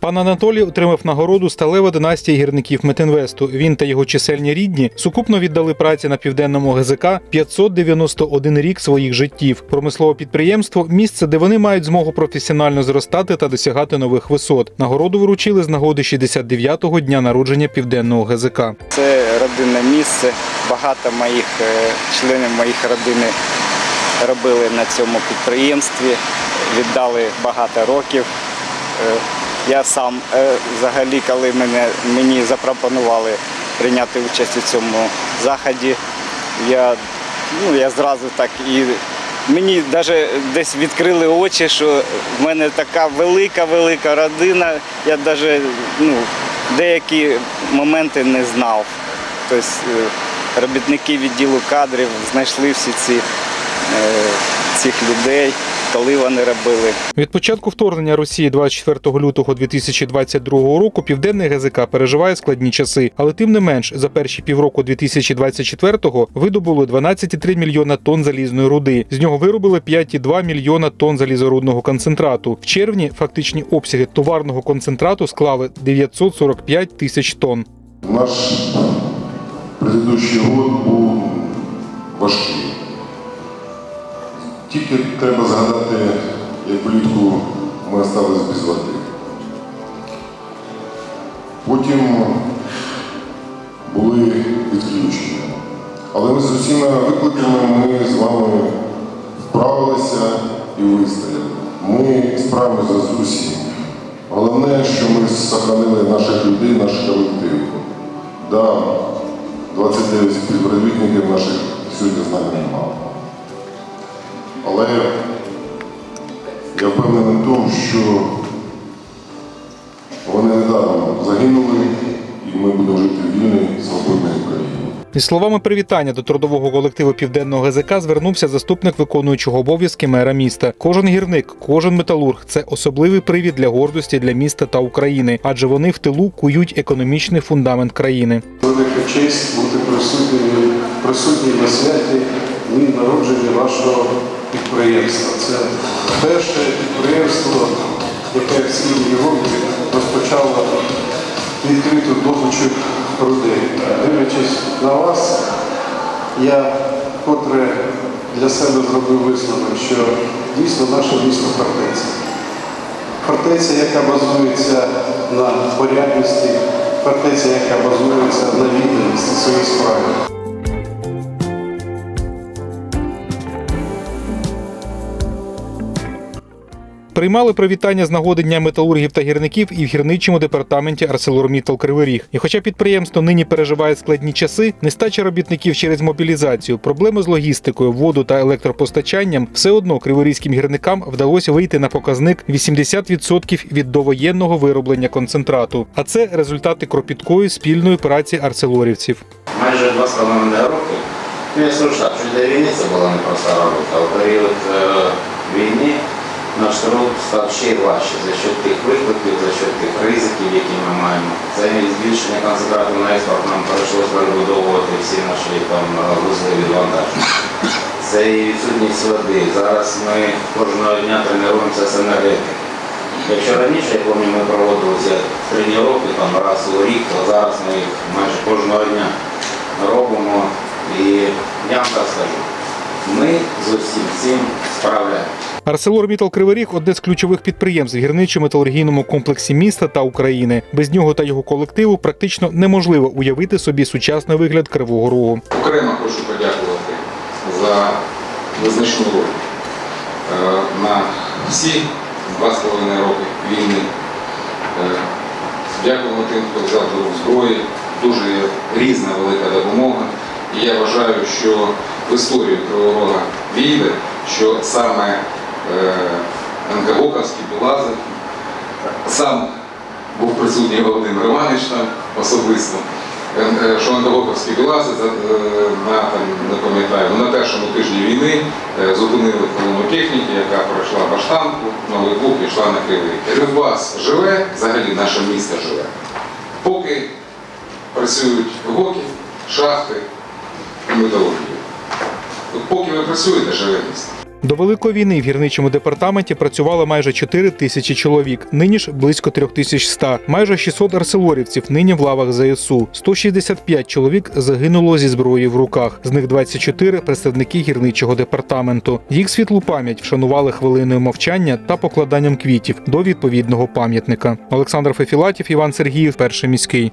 Пан Анатолій отримав нагороду сталева династія гірників Метинвесту. Він та його чисельні рідні сукупно віддали праці на південному ГЗК 591 рік своїх життів. Промислове підприємство місце, де вони мають змогу професіонально зростати та досягати нових висот. Нагороду вручили з нагоди 69-го дня народження південного ГЗК. Це родинне місце. Багато моїх е, членів моїх родини робили на цьому підприємстві, віддали багато років. Е, Я сам е, взагалі, коли мене, мені запропонували прийняти участь у цьому заході, я, ну, я зразу так і мені навіть десь відкрили очі, що в мене така велика-велика родина. Я навіть ну, деякі моменти не знав. Тобто е, робітники відділу кадрів знайшли всі ці, цих людей, коли вони робили. Від початку вторгнення Росії 24 лютого 2022 року південний ГЗК переживає складні часи, але тим не менш за перші півроку 2024-го видобули 12,3 мільйона тонн залізної руди. З нього виробили 5,2 мільйона тонн залізорудного концентрату. В червні фактичні обсяги товарного концентрату склали 945 тисяч тонн. Наш предыдущий год був важкий. Тільки треба згадати, як влітку ми залишились без води. Потім були відключення. Але ми з усіма викликами ми з вами вправилися і вистояли. Ми справимося з усім. Головне, що ми сохранили наших людей, наш колектив. Да, 29 співробітників наших сьогодні з нами немає. Але я впевнений в тому, що вони недавно загинули, і ми будемо жити в вільній, свободній Україні. Із словами привітання до трудового колективу південного ГЗК звернувся заступник виконуючого обов'язки мера міста. Кожен гірник, кожен металург це особливий привід для гордості для міста та України, адже вони в тилу кують економічний фундамент країни. Велика честь бути присутнім, присутній на святі дні народження вашого підприємства. Це перше підприємство, яке в цій Європі розпочало відкриту добичу руди. Дивлячись на вас, я котре для себе зробив висновок, що дійсно наше місто фортеця. Фортеця, яка базується на порядності, фортеця, яка базується на відданості своїй справі. Приймали привітання з нагоди Дня металургів та гірників і в гірничому департаменті Арселормітал Кривий Ріг. І хоча підприємство нині переживає складні часи, нестача робітників через мобілізацію, проблеми з логістикою, воду та електропостачанням, все одно криворізьким гірникам вдалося вийти на показник 80% від довоєнного вироблення концентрату. А це результати кропіткої спільної праці арселорівців. майже два половиною роки. Ну, я скажу що для війни це була непроста робота. У період е, війни наш труд став ще й важче за счет тих викликів, за счет тих ризиків, які ми маємо. Це збільшення концентрату на експорт нам прийшлося перебудовувати всі наші там вузли відвантаження. Це і відсутність води. Зараз ми кожного дня тренуємося з енергетики. Якщо раніше, я пам'ятаю, ми проводили ці тренування там раз у рік, то зараз ми їх майже кожного дня робимо. І я вам так скажу, ми з усім цим справляємося. ArcelorMittal Кривий Ріг – одне з ключових підприємств в гірничо-металургійному комплексі міста та України. Без нього та його колективу практично неможливо уявити собі сучасний вигляд Кривого Рогу. Окремо хочу подякувати за визначну роль е, на всі два з половиною роки війни. Е, Дякуємо тим, хто взяв до зброї. Дуже різна велика допомога. І я вважаю, що в історію Кривого Рога війде, що саме е, НКГОКовські білази, сам був присутній Володимир Іванович там особисто. Е, що антилоповські білази е, на там не пам'ятаю, ну, на першому тижні війни зупинили колону техніки, яка пройшла баштанку, новий клуб і йшла на кривий. Кривбас живе, взагалі наше місто живе. Поки працюють гоки, шахти і металургія. Поки ви працюєте, живе місто. До великої війни в гірничому департаменті працювало майже 4 тисячі чоловік. Нині ж близько 3100. Майже 600 арселорівців нині в лавах ЗСУ. 165 чоловік загинуло зі зброєю в руках. З них 24 – представники гірничого департаменту. Їх світлу пам'ять вшанували хвилиною мовчання та покладанням квітів до відповідного пам'ятника. Олександр Фефілатів, Іван Сергіїв, перший міський.